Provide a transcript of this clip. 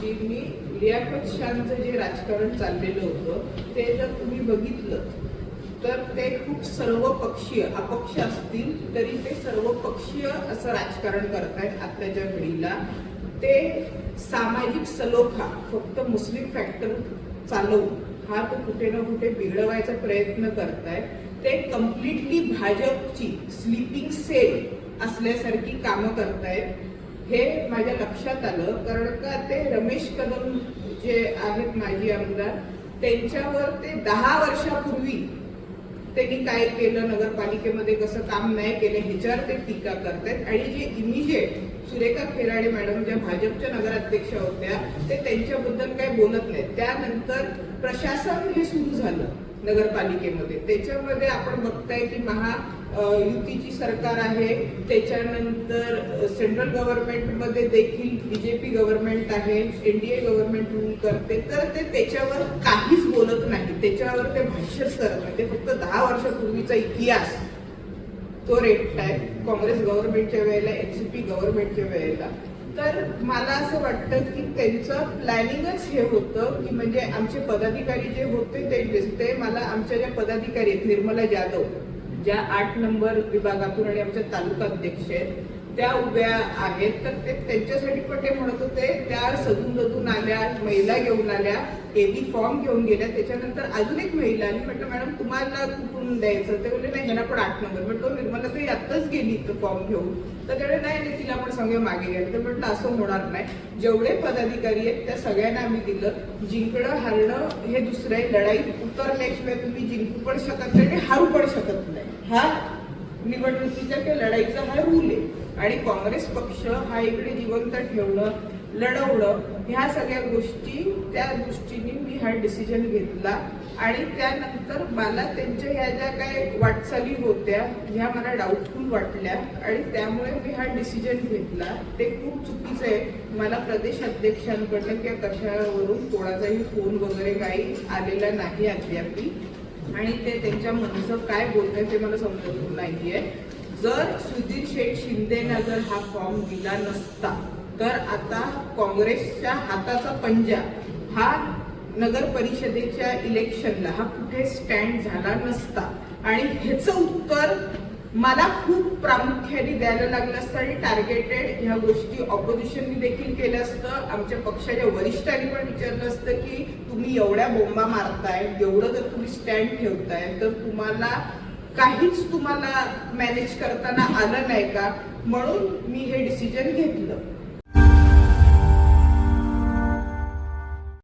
की मी लियाकत शाहचं जे राजकारण चाललेलं होतं ते जर तुम्ही बघितलं तर ते खूप सर्वपक्षीय अपक्ष असतील तरी ते सर्वपक्षीय असं राजकारण करतायत आत्ताच्या घडीला. ते सामाजिक सलोखा फक्त मुस्लिम फॅक्टर चालवून हा तो कुठे ना कुठे बिघडवायचा प्रयत्न करतायत. ते कम्प्लिटली भाजपची स्लीपिंग सेल असल्यासारखी कामं करतायत. हे माझ्या लक्षात आलं कारण का ते रमेश कदम जे आहेत माजी आमदार त्यांच्यावर ते दहा वर्षापूर्वी त्यांनी काय केलं नगरपालिकेमध्ये कसं काम नाही केलं ह्याच्यावर ते टीका करतायत. आणि जे इमिजिएट सुरेखा खेराडे मॅडम ज्या भाजपच्या नगराध्यक्षा होत्या ते त्यांच्याबद्दल काही बोलत नाहीत. त्यानंतर प्रशासन हे सुरू झालं. नगरपालिकेमध्ये. त्याच्यामध्ये आपण बघताय की महा युतीची सरकार आहे. त्याच्यानंतर सेंट्रल गव्हर्नमेंटमध्ये देखील बी जे पी गव्हर्नमेंट आहे. एन डी गव्हर्नमेंट रूल करते. तर ते त्याच्यावर काहीच बोलत नाही. त्याच्यावर ते भाष्यच करत नाही. ते फक्त दहा वर्षापूर्वीचा इतिहास. तो रेट आहे काँग्रेस गव्हर्नमेंटच्या वेळेला एनसीपी गव्हर्नमेंटच्या वेळेला. तर मला असं वाटतं की त्यांचं प्लॅनिंगच हे होतं की म्हणजे आमचे पदाधिकारी जे होते ते दिसते. मला आमच्या ज्या पदाधिकारी आहेत निर्मला जाधव ज्या आठ नंबर विभागातून आणि आमच्या तालुका अध्यक्ष आहेत त्या उभ्या आहेत तर ते त्यांच्यासाठी पण ते म्हणत होते त्या सजून दजून आल्या महिला घेऊन आल्या एबी फॉर्म घेऊन गेल्या. त्याच्यानंतर अजून एक महिला आली म्हटलं मॅडम तुम्हाला कुठून द्यायचं? ते बोलले नाही ह्याला पण आठ नंबर. म्हटलं निर्मला तरी आत्ताच गेली तर फॉर्म घेऊन. तर त्याने नाही नाही तिला पण सगळे मागे गेले तर म्हटलं असं होणार नाही. जेवढे पदाधिकारी आहेत त्या सगळ्यांना आम्ही दिलं. जिंकणं हारणं हे दुसरं आहे. लढाई उतरल्याशिवाय तुम्ही जिंकू पण शकत नाही आणि हारू पण शकत नाही. हा निवडणुकीच्या किंवा लढाईचा हा रूल आहे. आणि काँग्रेस पक्ष हा इकडे जिवंत ठेवणं लढवणं ह्या सगळ्या गोष्टी त्या दृष्टीने मी हा डिसिजन घेतला. आणि त्यानंतर मला त्यांच्या ह्या ज्या काय वाटचाली होत्या ह्या मला डाऊटफुल वाटल्या. आणि त्यामुळे मी हा डिसिजन घेतला. ते खूप चुकीचं आहे. मला प्रदेश अध्यक्षांकडनं किंवा कशावरून कोणाचाही फोन वगैरे काही आलेला नाही अद्यापी आणि ते त्यांच्या मनचं काय बोलतंय ते मला समजत नाहीये. जर सुधीर शेठ शिंदेना जर हा फॉर्म दिला नसता तर आता काँग्रेसच्या हाताचा पंजा हा नगर परिषदेच्या इलेक्शनला हा कुठे स्टँड झाला नसता. आणि ह्याचं उत्तर मला खूप प्रामुख्याने द्यायला लागलं असतं आणि टार्गेटेड ह्या गोष्टी ऑपोजिशननी देखील केलं असतं. आमच्या पक्षाच्या वरिष्ठांनी पण विचारलं असतं की तुम्ही एवढ्या बोंबा मारताय एवढं जर तुम्ही स्टँड ठेवताय तर तुम्हाला काहीच तुम्हाला मॅनेज करताना आलं नाही का? म्हणून मी हे डिसिजन घेतलं.